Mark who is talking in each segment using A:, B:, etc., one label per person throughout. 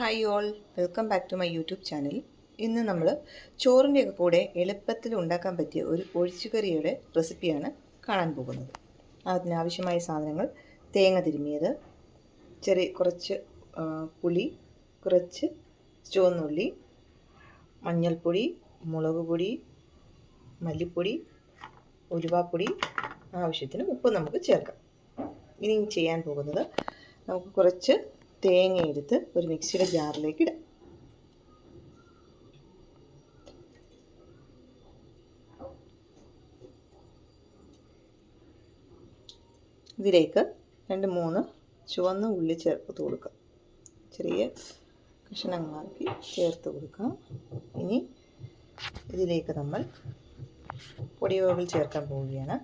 A: Hi all welcome back to my YouTube channel ഇന്ന് നമ്മൾ ചോറിന്റെയൊക്കെ കൂടെ എളുപ്പത്തിൽ ഉണ്ടാക്കാൻ പറ്റിയ ഒരു ഒഴിച്ചുകറിയുടെ റെസിപ്പിയാണ് കാണാൻ പോകുന്നത്. അതിനാവശ്യമായ സാധനങ്ങൾ തേങ്ങ തിരുമിയത് ചെറിയ കുറച്ച് പുളി കുറച്ച് ചുവന്നുള്ളി മഞ്ഞൾപ്പൊടി മുളക് പൊടി മല്ലിപ്പൊടി ഉലുവാപ്പൊടി ആവശ്യത്തിന് ഉപ്പ് നമുക്ക് ചേർക്കാം. ഇനി ചെയ്യാൻ പോകുന്നത് നമുക്ക് കുറച്ച് തേങ്ങ എടുത്ത് ഒരു മിക്സിയുടെ ജാറിലേക്ക് ഇടാം. ഇതിലേക്ക് രണ്ട് മൂന്ന് ചുവന്ന ഉള്ളി ചേർത്ത് കൊടുക്കാം. ചെറിയ കഷ്ണങ്ങളാക്കി ചേർത്ത് കൊടുക്കാം. ഇനി ഇതിലേക്ക് നമ്മൾ പൊടിവകൾ ചേർക്കാൻ പോവുകയാണ്.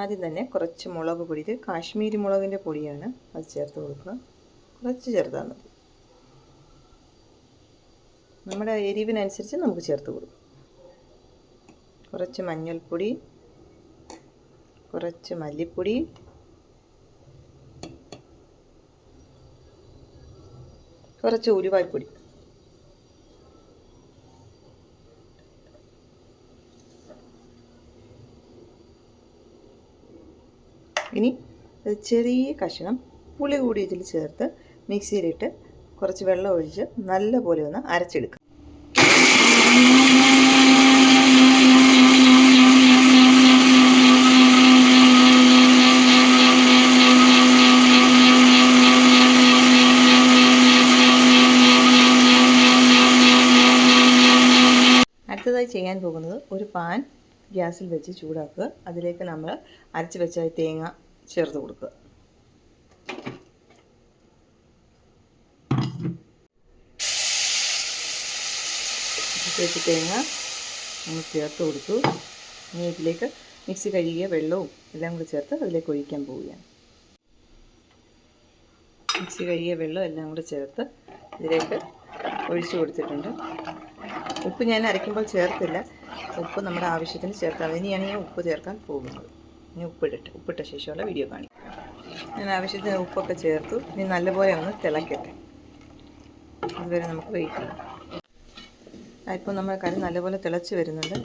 A: ആദ്യം തന്നെ കുറച്ച് മുളക് പൊടി. ഇത് കാശ്മീരി മുളകിന്റെ പൊടിയാണ്. അത് ചേർത്ത് കൊടുക്കുക കുറച്ച് ചേർത്താൽ മതി. നമ്മുടെ എരിവിനനുസരിച്ച് നമുക്ക് ചേർത്ത് കൊടുക്കും. കുറച്ച് മഞ്ഞൾപ്പൊടി കുറച്ച് മല്ലിപ്പൊടി കുറച്ച് ഉലുവായ്പ്പൊടി ഇനി ചെറിയ കഷ്ണം പുളി കൂടി ഇതിൽ ചേർത്ത് മിക്സിയിലിട്ട് കുറച്ച് വെള്ളം ഒഴിച്ച് നല്ല പോലെ ഒന്ന് അരച്ചെടുക്കുക അടുത്തതായി ചെയ്യാൻ പോകുന്നത് ഒരു പാൻ ഗ്യാസിൽ വെച്ച് ചൂടാക്കുക. അതിലേക്ക് നമ്മൾ അരച്ച് വെച്ച തേങ്ങ ചേർത്ത് കൊടുക്കുക. വെച്ച തേങ്ങ നമ്മൾ ചേർത്ത് കൊടുത്തു. ഇനി ഇതിലേക്ക് മിക്സി കഴുകിയ വെള്ളവും എല്ലാം കൂടി ചേർത്ത് അതിലേക്ക് ഒഴിക്കാൻ പോവുകയാണ്. മിക്സി കഴുകിയ വെള്ളം എല്ലാം കൂടി ചേർത്ത് ഇതിലേക്ക് ഒഴിച്ചു കൊടുത്തിട്ടുണ്ട്. ഉപ്പ് ഞാൻ അരയ്ക്കുമ്പോൾ ചേർത്തില്ല. ഉപ്പ് നമ്മുടെ ആവശ്യത്തിന് ചേർത്താൽ ഇനിയാണ് ഞാൻ ഉപ്പ് ചേർക്കാൻ പോകുന്നത്. ഇനി ഉപ്പിടട്ടെ ഉപ്പിട്ട ശേഷമുള്ള വീഡിയോ കാണിക്കും ഞാൻ ആവശ്യത്തിന് ഉപ്പൊക്കെ ചേർത്തു. ഇനി നല്ലപോലെ ഒന്ന് തിളക്കട്ടെ. അതുവരെ നമുക്ക് വെയിറ്റ് ചെയ്യാം. ഇപ്പോൾ നമ്മുടെ കറി നല്ലപോലെ തിളച്ച് വരുന്നുണ്ട്.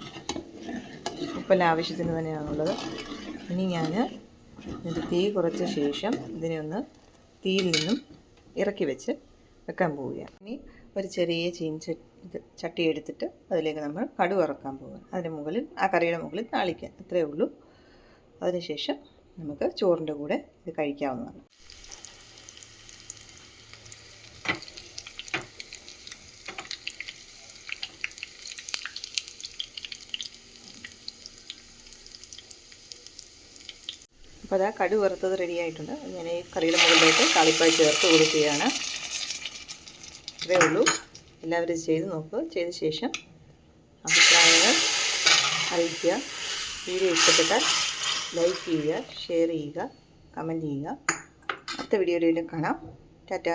A: ഉപ്പെല്ലാം ആവശ്യത്തിന് തന്നെയാണുള്ളത്. ഇനി ഞാൻ ഇതിന്റെ തീ കുറച്ച ശേഷം ഇതിനെ ഒന്ന് തീയിൽ നിന്നും ഇറക്കി വെച്ച് വെക്കാൻ പോവുകയാണ്. ഇനി ഒരു ചെറിയ ചീൻച ഇത് ചട്ടി എടുത്തിട്ട് അതിലേക്ക് നമ്മൾ കടുക് ഇറക്കാൻ പോകുക അതിന് മുകളിൽ ആ കറിയുടെ മുകളിൽ താളിക്കാൻ അത്രയേ ഉള്ളൂ. അതിനുശേഷം നമുക്ക് ചോറിന്റെ കൂടെ ഇത് കഴിക്കാവുന്നതാണ്. അപ്പോൾ അതാ കടുക് വറുത്തത് റെഡി ആയിട്ടുണ്ട്. ഞാൻ ഈ കറിയുടെ മുകളിലേക്ക് താളിപ്പായി ചേർത്ത് കൊടുക്കുകയാണ്. ഇത്രയേ ഉള്ളൂ. എല്ലാവരും ചെയ്ത് നോക്കുക ചെയ്ത ശേഷം അഭിപ്രായങ്ങൾ അറിയിക്കുക. വീഡിയോ ഇഷ്ടപ്പെട്ടാൽ ലൈക്ക് ചെയ്യുക ഷെയർ ചെയ്യുക കമന്റ് ചെയ്യുക. അടുത്ത വീഡിയോയിലും കാണാം. ടാറ്റ.